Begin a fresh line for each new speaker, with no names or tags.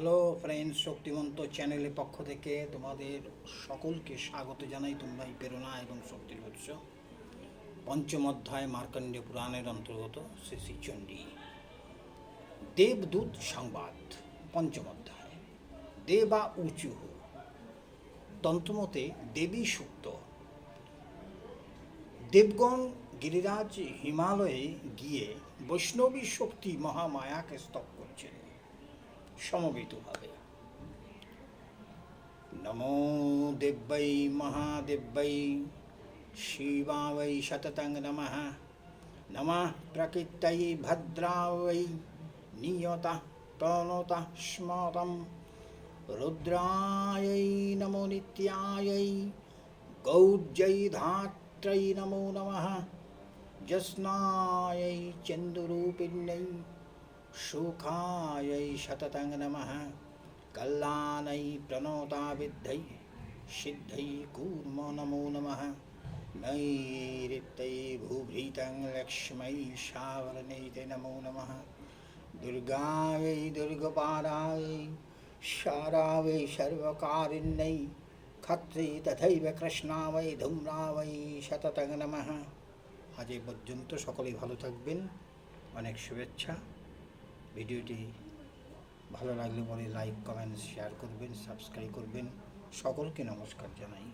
Hello friends, শক্তিমন্ত চ্যানেলের পক্ষ থেকে তোমাদের সকলকে স্বাগত জানাই তোমরা এই প্রেরণা এবং শক্তির উৎস। পঞ্চম অধ্যায় মার্কণ্ডে পুরাণের অন্তর্গত শ্রী শ্রী চণ্ডী দেবদূত সংবাদ, পঞ্চম অধ্যায়। দেবা উঁচু, তন্ত্রমতে দেবী সুক্ত দেবগণ গিরিরাজ হিমালয়ে গিয়ে বৈষ্ণবী শক্তি মহামায়াকে স্তব করছেন। সমবেতভাবে নমো দেব্যৈ মহাদেব্যৈ শিবা वै শততং নমঃ। নমঃ প্রকৃতৈ ভদ্রা वै নিয়তः প্রণতः স্মতम् রুদ্রায়ৈ নমো নিত্যায়ৈ গৌর্যৈ ধাত্রৈ নমো নমঃ। জস্নাयै चन्दुरूपिण्यै सुखायै शततं नमः कल्याणै प्रणोता विद्धै सिद्धै कूर्मो नमो नमः नैऋत्यै भूभृतं लक्ष्मै शावरणे ते नमो नमः दुर्गायै दुर्गपारायै शारावै सर्वकारिण्यै खत्रै तथैव কৃষ্ণাবৈ ধূম্রাবৈ শততং নমঃ আজ এই পর্যন্ত সকলেই ভালো থাকবেন অনেক শুভেচ্ছা ভিডিওটি ভালো লাগলে পরে লাইক কমেন্ট শেয়ার করবেন সাবস্ক্রাইব করবেন। সকলকে নমস্কার জানাই।